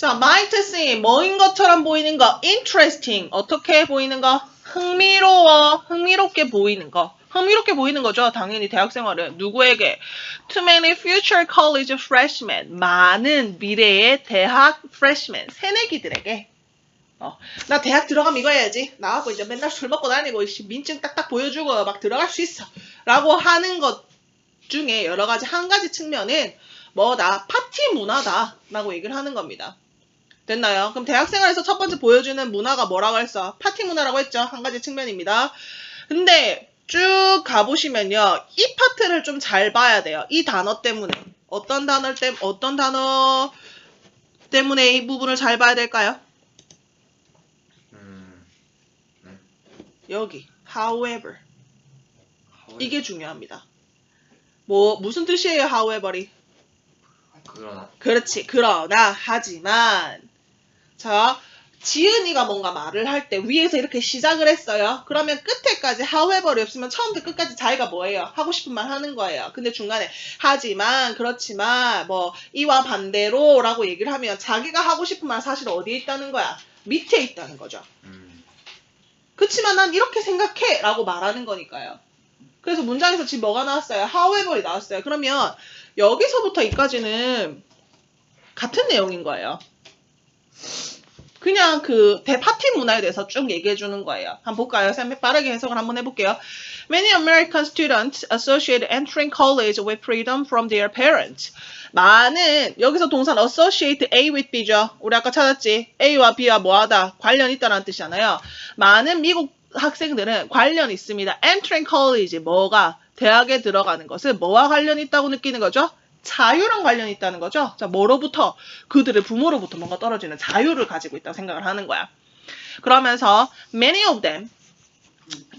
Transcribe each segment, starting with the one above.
자, might seem 뭐인 것처럼 보이는 거, interesting 어떻게 보이는 거, 흥미로워, 흥미롭게 보이는 거. 흥미롭게 보이는 거죠. 당연히 대학 생활은 누구에게? Too many future college freshmen. 많은 미래의 대학 freshmen. 새내기들에게. 어, 나 대학 들어가면 이거 해야지. 나하고 이제 맨날 술 먹고 다니고 씨, 민증 딱딱 보여주고 막 들어갈 수 있어. 라고 하는 것 중에 여러 가지 한 가지 측면은 뭐다? 파티 문화다. 라고 얘기를 하는 겁니다. 됐나요? 그럼 대학생활에서 첫 번째 보여주는 문화가 뭐라고 했어? 파티 문화라고 했죠. 한 가지 측면입니다. 근데 쭉 가보시면요. 이 파트를 좀 잘 봐야 돼요. 이 단어 때문에. 어떤 단어 때, 어떤 단어 때문에 이 부분을 잘 봐야 될까요? 음. 네. 여기. however. 하와이- 이게 중요합니다. 뭐, 무슨 뜻이에요, however이? 그러나 그렇지. 그러나, 하지만. 자, 지은이가 뭔가 말을 할 때 위에서 이렇게 시작을 했어요. 그러면 끝에까지 however이 없으면 처음부터 끝까지 자기가 뭐예요? 하고 싶은 말 하는 거예요. 근데 중간에 하지만, 그렇지만, 뭐, 이와 반대로 라고 얘기를 하면 자기가 하고 싶은 말 사실 어디에 있다는 거야? 밑에 있다는 거죠. 음. 그치만 난 이렇게 생각해! 라고 말하는 거니까요. 그래서 문장에서 지금 뭐가 나왔어요? however이 나왔어요. 그러면 여기서부터 이까지는 같은 내용인 거예요. 그냥 그 대파티 문화에 대해서 쭉 얘기해 주는 거예요. 한번 볼까요? 쌤 빠르게 해석을 한번 해볼게요. Many American students associate entering college with freedom from their parents. 많은 여기서 동사는 associate A with B죠. 우리 아까 찾았지. A와 B와 뭐하다 관련 있다는 뜻이잖아요. 많은 미국 학생들은 관련 있습니다. entering college 뭐가 대학에 들어가는 것은 뭐와 관련 있다고 느끼는 거죠? 자유랑 관련이 있다는 거죠. 자, 뭐로부터? 그들의 부모로부터 뭔가 떨어지는 자유를 가지고 있다고 생각을 하는 거야. 그러면서 many of them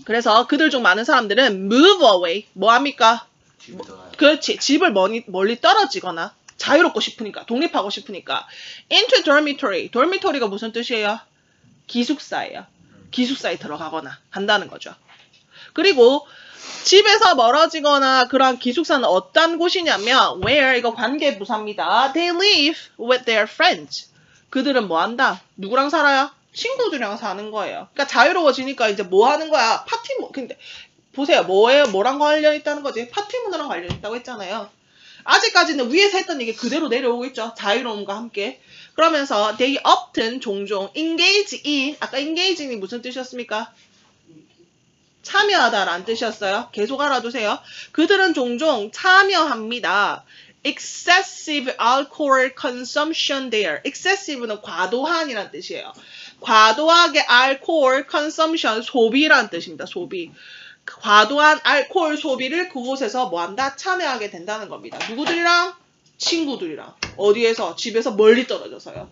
그래서 그들 중 많은 사람들은 move away 뭐 합니까? 가요. 그렇지. 집을 멀리, 멀리 떨어지거나 자유롭고 싶으니까 독립하고 싶으니까 into dormitory. dormitory가 무슨 뜻이에요? 기숙사예요. 기숙사에 들어가거나 한다는 거죠. 그리고 집에서 멀어지거나 그런 기숙사는 어떤 곳이냐면 where 이거 관계 부사입니다. They live with their friends. 그들은 뭐 한다? 누구랑 살아요? 친구들이랑 사는 거예요. 그러니까 자유로워지니까 이제 뭐 하는 거야? 파티 뭐 근데 보세요. 뭐예요? 뭐랑 관련 있다는 거지? 파티 문화랑 관련 있다고 했잖아요. 아직까지는 위에서 했던 얘기 그대로 내려오고 있죠. 자유로움과 함께. 그러면서 they often 종종 engage in 아까 engage이 무슨 뜻이었습니까? 참여하다라는 뜻이었어요. 계속 알아두세요. 그들은 종종 참여합니다. excessive alcohol consumption there. excessive는 과도한이란 뜻이에요. 과도하게 알코올 consumption 소비란 뜻입니다. 소비. 과도한 알코올 소비를 그곳에서 뭐한다? 참여하게 된다는 겁니다. 누구들이랑? 친구들이랑. 어디에서? 집에서 멀리 떨어져서요.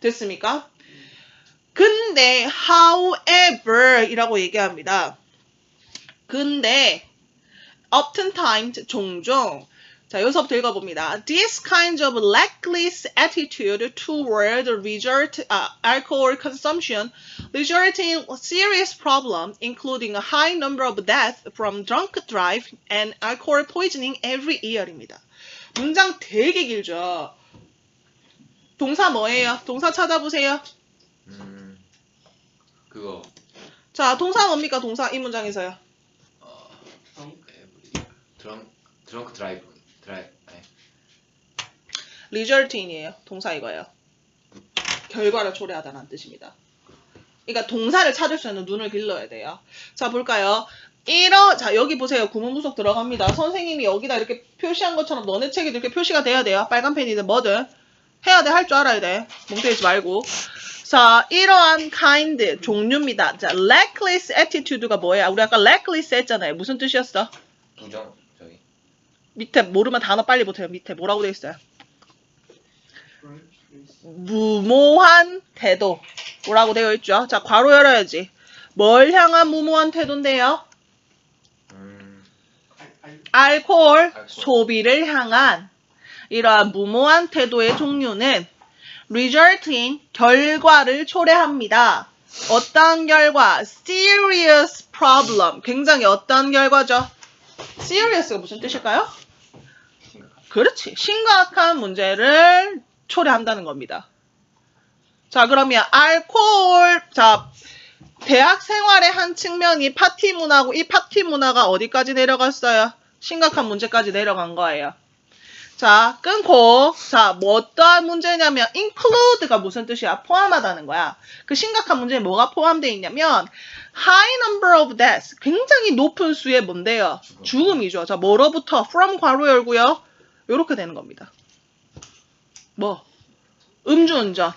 됐습니까? 근데 however 이라고 얘기합니다. 근데 oftentimes 종종 자, 여기서부터 읽어봅니다. This kind of reckless attitude toward resort uh, alcohol consumption result in serious problems, including a high number of deaths from drunk drive and alcohol poisoning every year입니다. 문장 되게 길죠. 동사 뭐예요? 동사 찾아보세요. 음. 그거 자, 동사 뭡니까? 동사 이 문장에서요. 어. 에브리 드렁 드렁크 드라이브 드라이 아니 result in이에요. 동사 이거예요. 결과를 초래하다는 뜻입니다. 그러니까 동사를 찾을 수 있는 눈을 길러야 돼요. 자, 볼까요? 이러, 자, 여기 보세요. 구문 부속 들어갑니다. 선생님이 여기다 이렇게 표시한 것처럼 너네 책에도 이렇게 표시가 돼야 돼요. 빨간 펜이든 뭐든. 해야 돼, 할 줄 알아야 돼. 멍때리지 말고. 자, 이러한 kind, 종류입니다. 자, reckless attitude가 뭐예요? 우리 아까 reckless 했잖아요. 무슨 뜻이었어? 부정 저기 밑에 모르면 단어 빨리 보세요. 밑에 뭐라고 돼 있어요? 무모한 태도. 뭐라고 되어 있죠? 자, 괄호 열어야지. 뭘 향한 무모한 태도인데요? 음. 알코올 알코올. 소비를 향한 이러한 무모한 태도의 종류는 resulting 결과를 초래합니다. 어떤 결과? serious problem. 굉장히 어떤 결과죠? serious가 무슨 뜻일까요? 그렇지. 심각한 문제를 초래한다는 겁니다. 자, 그러면 알코올, 자, 대학 생활의 한 측면이 파티 문화고 이 파티 문화가 어디까지 내려갔어요? 심각한 문제까지 내려간 거예요. 자, 끊고, 자, 뭐 어떠한 문제냐면, include가 무슨 뜻이야? 포함하다는 거야. 그 심각한 문제에 뭐가 포함되어 있냐면, high number of deaths. 굉장히 높은 수의 뭔데요? 죽음. 죽음이죠. 자, 뭐로부터? from 괄호 열고요. 요렇게 되는 겁니다. 뭐? 음주운전.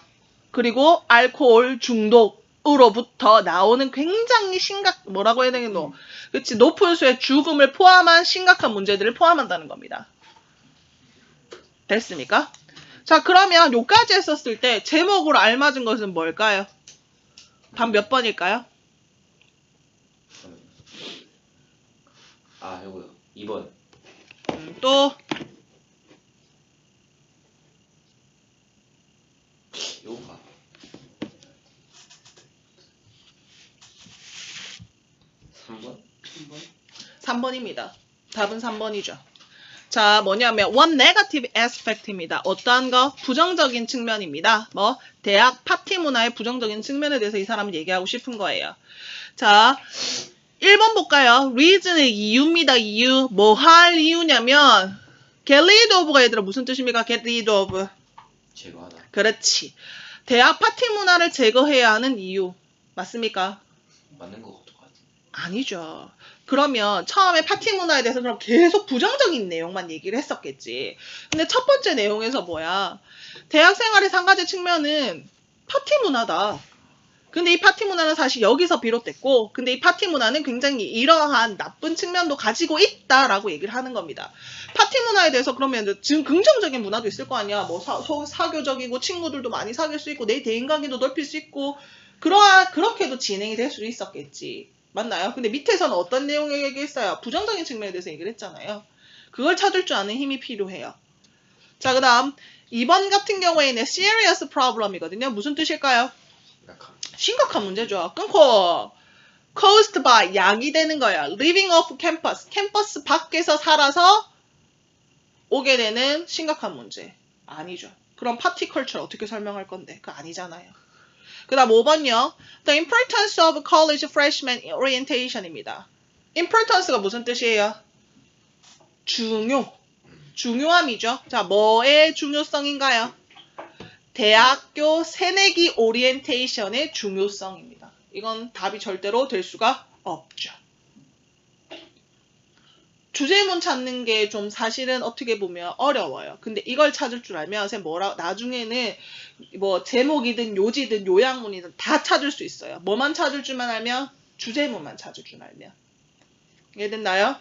그리고 알코올 중독 으로부터 나오는 굉장히 심각, 뭐라고 해야 되겠노? 그치, 높은 수의 죽음을 포함한 심각한 문제들을 포함한다는 겁니다. 됐습니까? 자, 그러면 요까지 했었을 때 제목으로 알맞은 것은 뭘까요? 답 몇 번일까요? 아 요거요 2번 음, 또 요거가 3번 3번입니다. 답은 3번이죠. 자, 뭐냐면 one negative aspect입니다. 어떠한 거? 부정적인 측면입니다. 뭐 대학 파티 문화의 부정적인 측면에 대해서 이 사람은 얘기하고 싶은 거예요. 자, 1번 볼까요? reason의 이유입니다. 이유. 뭐 할 이유냐면 get rid of가 얘들아 무슨 뜻입니까? get rid of. 제거하다 그렇지. 대학 파티 문화를 제거해야 하는 이유. 맞습니까? 맞는 것 같아 아니죠. 그러면 처음에 파티 문화에 대해서 그럼 계속 부정적인 내용만 얘기를 했었겠지. 근데 첫 번째 내용에서 뭐야? 대학 생활의 한 가지 측면은 파티 문화다. 근데 이 파티 문화는 사실 여기서 비롯됐고, 근데 이 파티 문화는 굉장히 이러한 나쁜 측면도 가지고 있다라고 얘기를 하는 겁니다. 파티 문화에 대해서 그러면 지금 긍정적인 문화도 있을 거 아니야. 뭐 사, 소- 사교적이고 친구들도 많이 사귈 수 있고 내 대인 관계도 넓힐 수 있고 그러한 그렇게도 진행이 될수 있었겠지. 맞나요? 근데 밑에서는 어떤 내용을 얘기했어요? 부정적인 측면에 대해서 얘기를 했잖아요. 그걸 찾을 줄 아는 힘이 필요해요. 자, 그 다음 2번 같은 경우에는 serious problem이거든요. 무슨 뜻일까요? 심각한 문제죠. 끊고 caused by 약이 되는 거야. living off campus. 캠퍼스 밖에서 살아서 오게 되는 심각한 문제. 아니죠. 그럼 파티 컬처를 어떻게 설명할 건데? 그거 아니잖아요. 그 다음 5번요. The importance of college freshman orientation입니다. importance가 무슨 뜻이에요? 중요. 중요함이죠. 자, 뭐의 중요성인가요? 대학교 새내기 오리엔테이션의 중요성입니다. 이건 답이 절대로 될 수가 없죠. 주제문 찾는 게 좀 사실은 어떻게 보면 어려워요. 근데 이걸 찾을 줄 알면 쌤 뭐라 나중에는 뭐 제목이든 요지든 요약문이든 다 찾을 수 있어요. 뭐만 찾을 줄만 알면 주제문만 찾을 줄 알면 이해됐나요?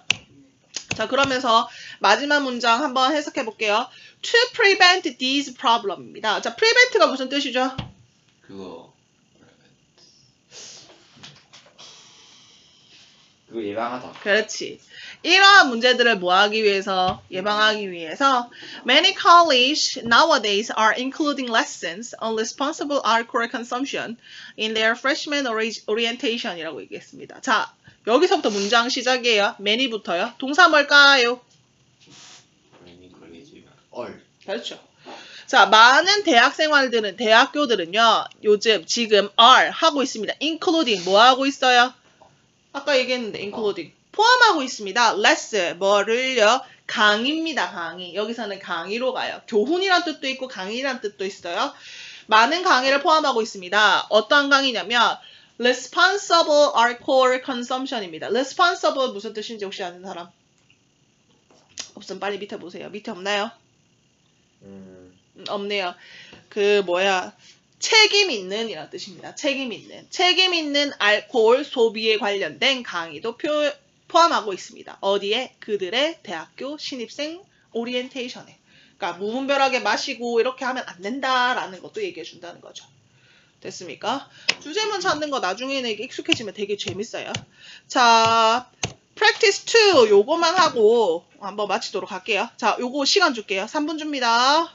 자 그러면서 마지막 문장 한번 해석해 볼게요. To prevent these problem입니다. 자 prevent가 무슨 뜻이죠? 그거 그거 예방하다 그렇지. 이러한 문제들을 뭐하기 위해서 예방하기 위해서 many college nowadays are including lessons on responsible alcohol consumption in their freshman ori- orientation이라고 얘기했습니다. 자 여기서부터 문장 시작이에요. many부터요. 동사 뭘까요? 괜히 걸리지 얼 그렇죠. 자, 많은 대학 생활들은, 대학교들은요, 요즘, 지금 are 하고 있습니다. including, 뭐 하고 있어요? 아까 얘기했는데, including. 포함하고 있습니다. less, 뭐를요? 강의입니다, 강의. 여기서는 강의로 가요. 교훈이란 뜻도 있고, 강의란 뜻도 있어요. 많은 강의를 포함하고 있습니다. 어떤 강의냐면, responsible alcohol consumption입니다. responsible 무슨 뜻인지 혹시 아는 사람? 없으면 빨리 밑에 보세요. 밑에 없나요? 음, 음, 없네요. 그 뭐야 책임 있는 이란 뜻입니다. 책임 있는 책임 있는 알코올 소비에 관련된 강의도 표, 포함하고 있습니다. 어디에 그들의 대학교 신입생 오리엔테이션에. 그러니까 무분별하게 마시고 이렇게 하면 안 된다라는 것도 얘기해 준다는 거죠. 됐습니까? 주제문 찾는 거 나중에는 익숙해지면 되게 재밌어요. 자, practice 2 요거만 하고 한번 마치도록 할게요. 자, 요거 시간 줄게요. 3분 줍니다.